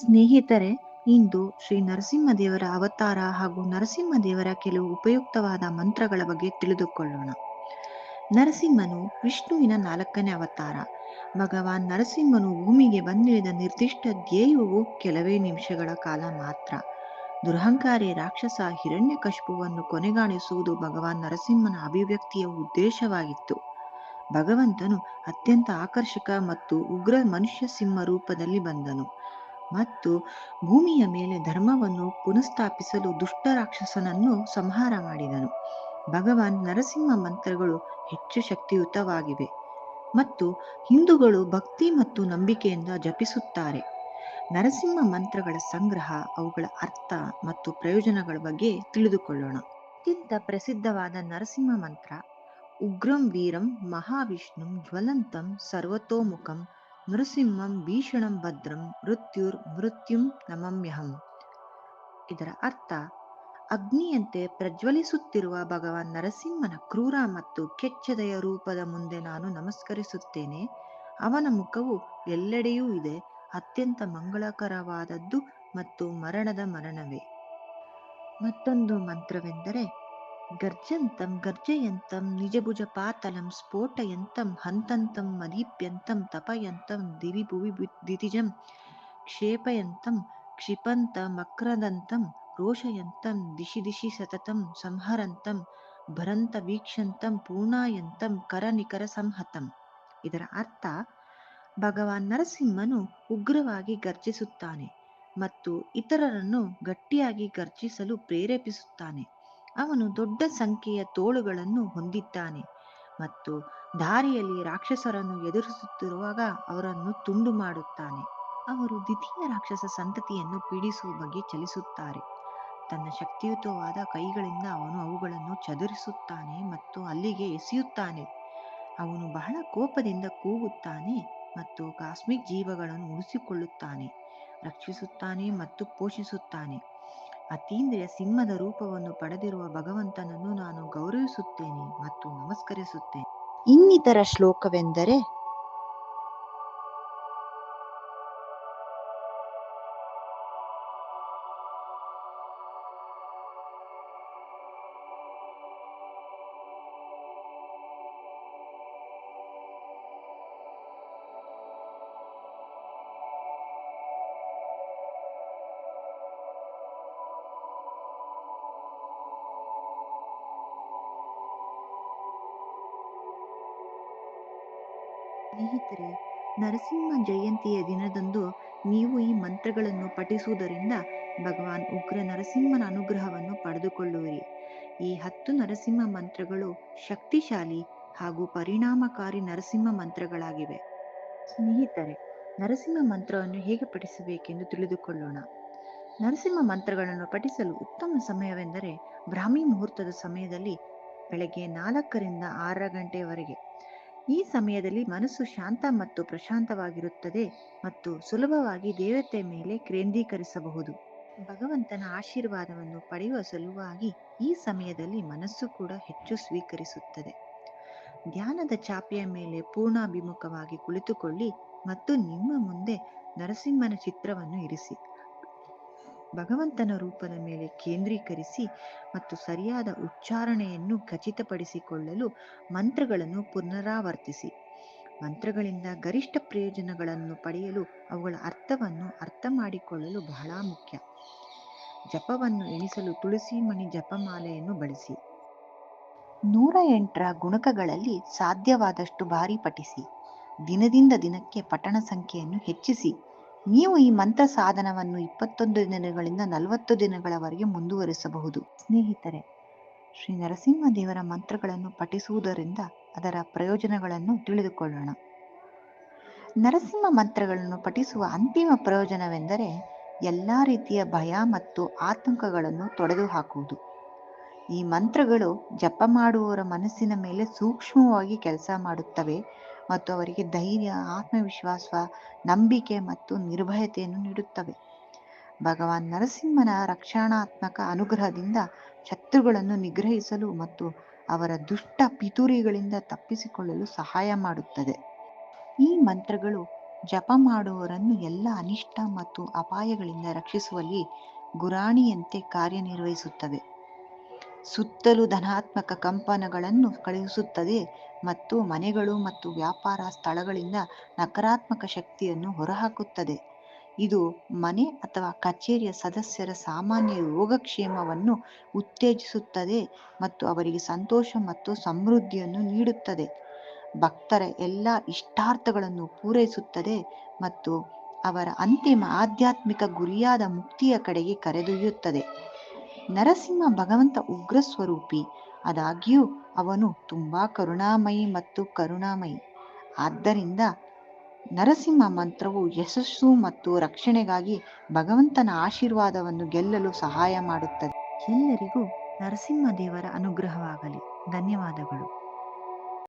ಸ್ನೇಹಿತರೆ, ಇಂದು ಶ್ರೀ ನರಸಿಂಹದೇವರ ಅವತಾರ ಹಾಗೂ ನರಸಿಂಹದೇವರ ಕೆಲವು ಉಪಯುಕ್ತವಾದ ಮಂತ್ರಗಳ ಬಗ್ಗೆ ತಿಳಿದುಕೊಳ್ಳೋಣ. ನರಸಿಂಹನು ವಿಷ್ಣುವಿನ ನಾಲ್ಕನೇ ಅವತಾರ. ಭಗವಾನ್ ನರಸಿಂಹನು ಭೂಮಿಗೆ ಬಂದಿಳಿದ ನಿರ್ದಿಷ್ಟ ಧ್ಯೇಯವು ಕೆಲವೇ ನಿಮಿಷಗಳ ಕಾಲ ಮಾತ್ರ. ದುರಹಂಕಾರಿ ರಾಕ್ಷಸ ಹಿರಣ್ಯಕಶಿಪುವನ್ನು ಕೊನೆಗಾಣಿಸುವುದು ಭಗವಾನ್ ನರಸಿಂಹನ ಅಭಿವ್ಯಕ್ತಿಯ ಉದ್ದೇಶವಾಗಿತ್ತು. ಭಗವಂತನು ಅತ್ಯಂತ ಆಕರ್ಷಕ ಮತ್ತು ಉಗ್ರ ಮನುಷ್ಯ ಸಿಂಹ ರೂಪದಲ್ಲಿ ಬಂದನು. ಮತ್ತು ಭೂಮಿಯ ಮೇಲೆ ಧರ್ಮವನ್ನು ಪುನಃಸ್ಥಾಪಿಸಲು ದುಷ್ಟ ರಾಕ್ಷಸನನ್ನು ಸಂಹಾರ ಮಾಡಿದನು. ಭಗವಾನ್ ನರಸಿಂಹ ಮಂತ್ರಗಳು ಹೆಚ್ಚು ಶಕ್ತಿಯುತವಾಗಿವೆ ಮತ್ತು ಹಿಂದೂಗಳು ಭಕ್ತಿ ಮತ್ತು ನಂಬಿಕೆಯಿಂದ ಜಪಿಸುತ್ತಾರೆ. ನರಸಿಂಹ ಮಂತ್ರಗಳ ಸಂಗ್ರಹ, ಅವುಗಳ ಅರ್ಥ ಮತ್ತು ಪ್ರಯೋಜನಗಳ ಬಗ್ಗೆ ತಿಳಿದುಕೊಳ್ಳೋಣ. ಅತ್ಯಂತ ಪ್ರಸಿದ್ಧವಾದ ನರಸಿಂಹ ಮಂತ್ರ, ಉಗ್ರಂ ವೀರಂ ಮಹಾವಿಷ್ಣುಂ ಜ್ವಲಂತಂ ಸರ್ವತೋಮುಖಂ ನೃಸಿಂಹಂ ಭೀಷಣಂ ಭದ್ರಂ ಮೃತ್ಯುರ್ ಮೃತ್ಯುಂ ನಮಮ್ಯಹಂ ಇದರ ಅರ್ಥ, ಅಗ್ನಿಯಂತೆ ಪ್ರಜ್ವಲಿಸುತ್ತಿರುವ ಭಗವಾನ್ ನರಸಿಂಹನ ಕ್ರೂರ ಮತ್ತು ಕೆಚ್ಚದೆಯ ರೂಪದ ಮುಂದೆ ನಾನು ನಮಸ್ಕರಿಸುತ್ತೇನೆ. ಅವನ ಮುಖವು ಎಲ್ಲೆಡೆಯೂ ಇದೆ, ಅತ್ಯಂತ ಮಂಗಳಕರವಾದದ್ದು ಮತ್ತು ಮರಣದ ಮರಣವೇ. ಮತ್ತೊಂದು ಮಂತ್ರವೆಂದರೆ ಗರ್ಜಂತಂ ಗರ್ಜಯಂತಂ ನಿಜಭುಜ ಪಾತಲಂ ಸ್ಫೋಟಯಂತಂ ಹಂತಂತಂ ಮದೀಪ್ಯಂತಂ ತಪಯಂತಂ ದಿವಿ ಭುವಿ ದಿತಿಜಂ ಕ್ಷೇಪಯಂತಂ ಕ್ಷಿಪಂತ ಮಕ್ರದಂತಂ ರೋಷಯಂತಂ ದಿಶಿ ದಿಶಿ ಸತತಂ ಸಂಹರಂತಂ ಭರಂತ ವೀಕ್ಷಂತಂ ಪೂರ್ಣಾಯಂತಂ ಕರನಿಕರ ಸಂಹತಂ ಇದರ ಅರ್ಥ, ಭಗವಾನ್ ನರಸಿಂಹನು ಉಗ್ರವಾಗಿ ಗರ್ಜಿಸುತ್ತಾನೆ ಮತ್ತು ಇತರರನ್ನು ಗಟ್ಟಿಯಾಗಿ ಗರ್ಜಿಸಲು ಪ್ರೇರೇಪಿಸುತ್ತಾನೆ. ಅವನು ದೊಡ್ಡ ಸಂಖ್ಯೆಯ ತೋಳುಗಳನ್ನು ಹೊಂದಿದ್ದಾನೆ ಮತ್ತು ದಾರಿಯಲ್ಲಿ ರಾಕ್ಷಸರನ್ನು ಎದುರಿಸುತ್ತಿರುವಾಗ ಅವರನ್ನು ತುಂಡು ಮಾಡುತ್ತಾನೆ. ಅವರು ದ್ವಿತೀಯ ರಾಕ್ಷಸ ಸಂತತಿಯನ್ನು ಪೀಡಿಸುವ ಬಗ್ಗೆ ಚಲಿಸುತ್ತಾರೆ. ತನ್ನ ಶಕ್ತಿಯುತವಾದ ಕೈಗಳಿಂದ ಅವನು ಅವುಗಳನ್ನು ಚದುರಿಸುತ್ತಾನೆ ಮತ್ತು ಅಲ್ಲಿಗೆ ಎಸೆಯುತ್ತಾನೆ. ಅವನು ಬಹಳ ಕೋಪದಿಂದ ಕೂಗುತ್ತಾನೆ ಮತ್ತು ಕಾಸ್ಮಿಕ್ ಜೀವಗಳನ್ನು ಉಳಿಸಿಕೊಳ್ಳುತ್ತಾನೆ, ರಕ್ಷಿಸುತ್ತಾನೆ ಮತ್ತು ಪೋಷಿಸುತ್ತಾನೆ. ಅತೀಂದ್ರಿಯ ಸಿಂಹದ ರೂಪವನ್ನು ಪಡೆದಿರುವ ಭಗವಂತನನ್ನು ನಾನು ಗೌರವಿಸುತ್ತೇನೆ ಮತ್ತು ನಮಸ್ಕರಿಸುತ್ತೇನೆ. ಇನ್ನಿತರ ಶ್ಲೋಕವೆಂದರೆ ಸ್ನೇಹಿತರೆ, ನರಸಿಂಹ ಜಯಂತಿಯ ದಿನದಂದು ನೀವು ಈ ಮಂತ್ರಗಳನ್ನು ಪಠಿಸುವುದರಿಂದ ಭಗವಾನ್ ಉಗ್ರ ನರಸಿಂಹನ ಅನುಗ್ರಹವನ್ನು ಪಡೆದುಕೊಳ್ಳುವಿರಿ. ಈ ಹತ್ತು ನರಸಿಂಹ ಮಂತ್ರಗಳು ಶಕ್ತಿಶಾಲಿ ಹಾಗೂ ಪರಿಣಾಮಕಾರಿ ನರಸಿಂಹ ಮಂತ್ರಗಳಾಗಿವೆ. ಸ್ನೇಹಿತರೆ, ನರಸಿಂಹ ಮಂತ್ರವನ್ನು ಹೇಗೆ ಪಠಿಸಬೇಕೆಂದು ತಿಳಿದುಕೊಳ್ಳೋಣ. ನರಸಿಂಹ ಮಂತ್ರಗಳನ್ನು ಪಠಿಸಲು ಉತ್ತಮ ಸಮಯವೆಂದರೆ ಬ್ರಾಹ್ಮಿ ಮುಹೂರ್ತದ ಸಮಯದಲ್ಲಿ ಬೆಳಗ್ಗೆ ನಾಲ್ಕರಿಂದ ಆರರ ಗಂಟೆಯವರೆಗೆ ಈ ಸಮಯದಲ್ಲಿ ಮನಸ್ಸು ಶಾಂತ ಮತ್ತು ಪ್ರಶಾಂತವಾಗಿರುತ್ತದೆ ಮತ್ತು ಸುಲಭವಾಗಿ ದೇವತೆ ಮೇಲೆ ಕೇಂದ್ರೀಕರಿಸಬಹುದು. ಭಗವಂತನ ಆಶೀರ್ವಾದವನ್ನು ಪಡೆಯುವ ಸಲುವಾಗಿ ಈ ಸಮಯದಲ್ಲಿ ಮನಸ್ಸು ಕೂಡ ಹೆಚ್ಚು ಸ್ವೀಕರಿಸುತ್ತದೆ. ಧ್ಯಾನದ ಚಾಪೆಯ ಮೇಲೆ ಪೂರ್ಣಾಭಿಮುಖವಾಗಿ ಕುಳಿತುಕೊಳ್ಳಿ ಮತ್ತು ನಿಮ್ಮ ಮುಂದೆ ನರಸಿಂಹನ ಚಿತ್ರವನ್ನು ಇರಿಸಿ. ಭಗವಂತನ ರೂಪದ ಮೇಲೆ ಕೇಂದ್ರೀಕರಿಸಿ ಮತ್ತು ಸರಿಯಾದ ಉಚ್ಚಾರಣೆಯನ್ನು ಖಚಿತಪಡಿಸಿಕೊಳ್ಳಲು ಮಂತ್ರಗಳನ್ನು ಪುನರಾವರ್ತಿಸಿ. ಮಂತ್ರಗಳಿಂದ ಗರಿಷ್ಠ ಪ್ರಯೋಜನಗಳನ್ನು ಪಡೆಯಲು ಅವುಗಳ ಅರ್ಥವನ್ನು ಅರ್ಥ ಮಾಡಿಕೊಳ್ಳಲು ಬಹಳ ಮುಖ್ಯ. ಜಪವನ್ನು ಎಣಿಸಲು ತುಳಸಿ ಮಣಿ ಜಪಮಾಲೆಯನ್ನು ಬಳಸಿ. ನೂರ ಎಂಟರ ಗುಣಕಗಳಲ್ಲಿ ಸಾಧ್ಯವಾದಷ್ಟು ಬಾರಿ ಪಠಿಸಿ. ದಿನದಿಂದ ದಿನಕ್ಕೆ ಪಠಣ ಸಂಖ್ಯೆಯನ್ನು ಹೆಚ್ಚಿಸಿ. ನೀವು ಈ ಮಂತ್ರ ಸಾಧನವನ್ನು ಇಪ್ಪತ್ತೊಂದು ದಿನಗಳಿಂದ ನಲವತ್ತು ದಿನಗಳವರೆಗೆ ಮುಂದುವರಿಸಬಹುದು. ಸ್ನೇಹಿತರೆ, ಶ್ರೀ ನರಸಿಂಹ ದೇವರ ಮಂತ್ರಗಳನ್ನು ಪಠಿಸುವುದರಿಂದ ಅದರ ಪ್ರಯೋಜನಗಳನ್ನು ತಿಳಿದುಕೊಳ್ಳೋಣ. ನರಸಿಂಹ ಮಂತ್ರಗಳನ್ನು ಪಠಿಸುವ ಅಂತಿಮ ಪ್ರಯೋಜನವೆಂದರೆ ಎಲ್ಲ ರೀತಿಯ ಭಯ ಮತ್ತು ಆತಂಕಗಳನ್ನು ತೊಡೆದುಹಾಕುವುದು. ಈ ಮಂತ್ರಗಳು ಜಪ ಮಾಡುವವರ ಮನಸ್ಸಿನ ಮೇಲೆ ಸೂಕ್ಷ್ಮವಾಗಿ ಕೆಲಸ ಮಾಡುತ್ತವೆ. ಮತ್ತು ಅವರಿಗೆ ಧೈರ್ಯ, ಆತ್ಮವಿಶ್ವಾಸ, ನಂಬಿಕೆ ಮತ್ತು ನಿರ್ಭಯತೆಯನ್ನು ನೀಡುತ್ತವೆ. ಭಗವಾನ್ ನರಸಿಂಹನ ರಕ್ಷಣಾತ್ಮಕ ಅನುಗ್ರಹದಿಂದ ಶತ್ರುಗಳನ್ನು ನಿಗ್ರಹಿಸಲು ಮತ್ತು ಅವರ ದುಷ್ಟ ಪಿತೂರಿಗಳಿಂದ ತಪ್ಪಿಸಿಕೊಳ್ಳಲು ಸಹಾಯ ಮಾಡುತ್ತದೆ. ಈ ಮಂತ್ರಗಳು ಜಪ ಮಾಡುವವರನ್ನು ಎಲ್ಲ ಅನಿಷ್ಟ ಮತ್ತು ಅಪಾಯಗಳಿಂದ ರಕ್ಷಿಸುವಲ್ಲಿ ಗುರಾಣಿಯಂತೆ ಕಾರ್ಯನಿರ್ವಹಿಸುತ್ತವೆ. ಸುತ್ತಲೂ ಧನಾತ್ಮಕ ಕಂಪನಗಳನ್ನು ಕಳುಹಿಸುತ್ತದೆ ಮತ್ತು ಮನೆಗಳು ಮತ್ತು ವ್ಯಾಪಾರ ಸ್ಥಳಗಳಿಂದ ನಕಾರಾತ್ಮಕ ಶಕ್ತಿಯನ್ನು ಹೊರಹಾಕುತ್ತದೆ. ಇದು ಮನೆ ಅಥವಾ ಕಚೇರಿಯ ಸದಸ್ಯರ ಸಾಮಾನ್ಯ ಯೋಗಕ್ಷೇಮವನ್ನು ಉತ್ತೇಜಿಸುತ್ತದೆ ಮತ್ತು ಅವರಿಗೆ ಸಂತೋಷ ಮತ್ತು ಸಮೃದ್ಧಿಯನ್ನು ನೀಡುತ್ತದೆ. ಭಕ್ತರ ಎಲ್ಲ ಇಷ್ಟಾರ್ಥಗಳನ್ನು ಪೂರೈಸುತ್ತದೆ ಮತ್ತು ಅವರ ಅಂತಿಮ ಆಧ್ಯಾತ್ಮಿಕ ಗುರಿಯಾದ ಮುಕ್ತಿಯ ಕಡೆಗೆ ಕರೆದೊಯ್ಯುತ್ತದೆ. ನರಸಿಂಹ ಭಗವಂತ ಉಗ್ರ ಸ್ವರೂಪಿ. ಆದಾಗ್ಯೂ, ಅವನು ತುಂಬಾ ಕರುಣಾಮಯಿ ಮತ್ತು ಕರುಣಾಮಯಿ. ಆದ್ದರಿಂದ ನರಸಿಂಹ ಮಂತ್ರವು ಯಶಸ್ಸು ಮತ್ತು ರಕ್ಷಣೆಗಾಗಿ ಭಗವಂತನ ಆಶೀರ್ವಾದವನ್ನು ಗೆಲ್ಲಲು ಸಹಾಯ ಮಾಡುತ್ತದೆ. ಎಲ್ಲರಿಗೂ ನರಸಿಂಹ ದೇವರ ಅನುಗ್ರಹವಾಗಲಿ. ಧನ್ಯವಾದಗಳು.